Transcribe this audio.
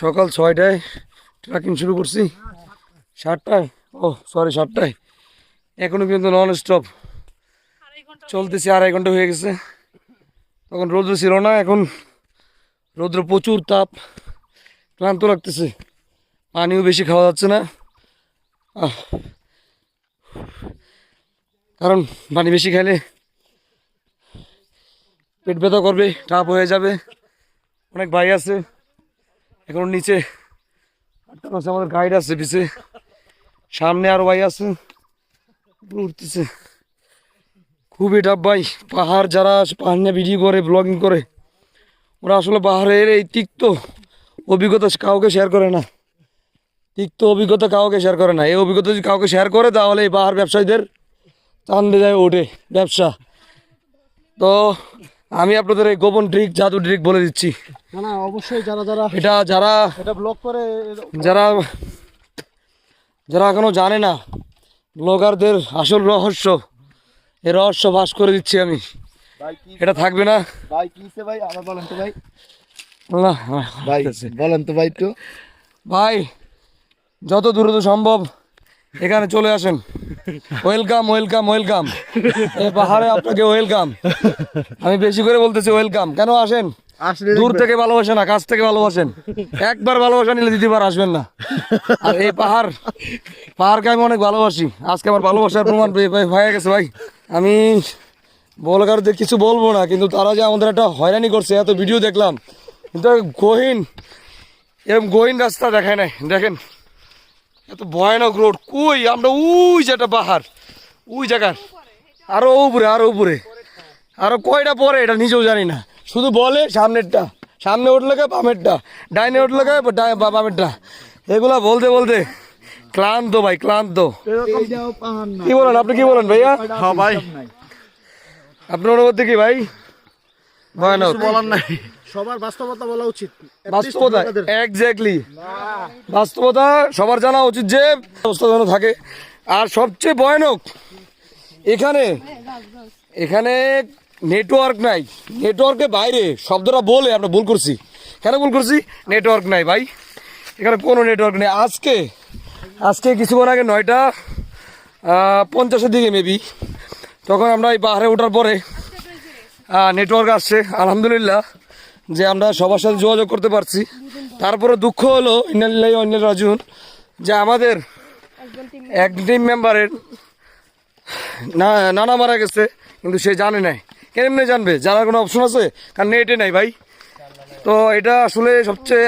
সকাল ছয়টায় ট্রেকিং শুরু করছি। সাতটায়? ও সরি সাতটায়। এখনও কিন্তু নন স্টপ চলতেছি আড়াই ঘণ্টা হয়ে গেছে। তখন রৌদ্র ছিল না, এখন রৌদ্র প্রচুর তাপ। ক্লান্ত লাগতেছে। পানিও বেশি খাওয়া যাচ্ছে না। কারণ পানি বেশি খাইলে পেট ব্যথা করবে টাপ হয়ে যাবে। অনেক ভাই আছে। এখন নিচে আমাদের গাইড আছে পিছে। সামনে আরও ভাই আছে উঠতেছে। খুবই টাপ ভাই, পাহাড় যারা পাহাড় নিয়ে ভিডিও করে ব্লগিং করে, ওরা আসলে পাহাড়ের এই তিক্ত অভিজ্ঞতা কাউকে শেয়ার করে না। তিক্ত অভিজ্ঞতা কাউকে শেয়ার করে না। এই অভিজ্ঞতা যদি কাউকে শেয়ার করে, তাহলে এই পাহাড় ব্যবসায়ীদের চান্দে যায় ওঠে ব্যবসা। তো আমি আপনাদের এই গোপন ট্রিক জাদু ট্রিক বলে দিচ্ছি। না না অবশ্যই যারা যারা এটা যারা এটা ব্লগ করে যারা যারা এখনও জানে না ব্লগারদের আসল রহস্য এই রহস্য ফাঁস করে দিচ্ছি আমি। ভাই এটা থাকবে না। ভাই ভাই? আবার বলেন তো ভাই। না, ভাই বলেন তো ভাই একটু। ভাই যত দ্রুত সম্ভব এখানে চলে আসেন। ওয়েলকাম ওয়েলকাম ওয়েলকাম এই পাহাড়ে আপনাকে ওয়েলকাম আমি বেশি করে বলতেছি ওয়েলকাম কেন আসেন? দূর থেকে ভালোবাসেন না কাছ থেকে ভালোবাসেন। একবার ভালোবাসা নিলে দ্বিতীয়বার আসবেন না। আর এই পাহাড় পাহাড়কে আমি অনেক ভালোবাসি। আজকে আমার ভালোবাসার প্রমাণ হয়ে গেছে ভাই। আমি বলগারদের কিছু বলব না কিন্তু তারা যে আমাদের একটা হয়রানি করছে এত ভিডিও দেখলাম। কিন্তু গহীন এরকম গহীন রাস্তা দেখায় নাই। দেখেন। এত ভয়ানক রোড। কই? আমরা ওই যে একটা পাহাড়। ওই জায়গার। আরও উপরে আরও উপরে। আরও কয়টা পরে এটা নিজেও জানি না। শুধু বলে সামনেরটা। সামনে উঠলে গে বামেরটা। ডাইনে উঠলে ডা- বামেরটা। এগুলা বলতে বলতে ক্লান্ত ভাই ক্লান্ত। কি বলেন আপনি কি বলেন ভাইয়া? হ্যাঁ ভাই। আপনার অনুভূতি কি ভাই? ভয়ানক। বলার নাই। সবার বাস্তবতা বলা উচিত। বাস্তবতা এক্স্যাক্টলি বাস্তবতা সবার জানা উচিত যে অবস্থা যেন থাকে। আর সবচেয়ে ভয়ানক এখানে এখানে নেটওয়ার্ক নাই। নেটওয়ার্কের বাইরে শব্দটা বলে আমরা ভুল করছি। কেন ভুল করছি? নেটওয়ার্ক নাই ভাই। এখানে কোনো নেটওয়ার্ক নেই। আজকে আজকে কিছুক্ষণ আগে নয়টা পঞ্চাশের দিকে মেবি তখন আমরা এই পাহাড়ে ওঠার পরে নেটওয়ার্ক আসছে। আলহামদুলিল্লাহ। যে আমরা সবার সাথে যোগাযোগ করতে পারছি। তারপরে দুঃখ হলো ইন্নালিল্লাহ অন্য রাজুন যে আমাদের এক টিম মেম্বারের না, নানা মারা গেছে, কিন্তু সে জানে নাই। কেমনি জানবে? জানার কোনো অপশন আছে? কারণ নেটে নাই ভাই। তো এটা আসলে সবচেয়ে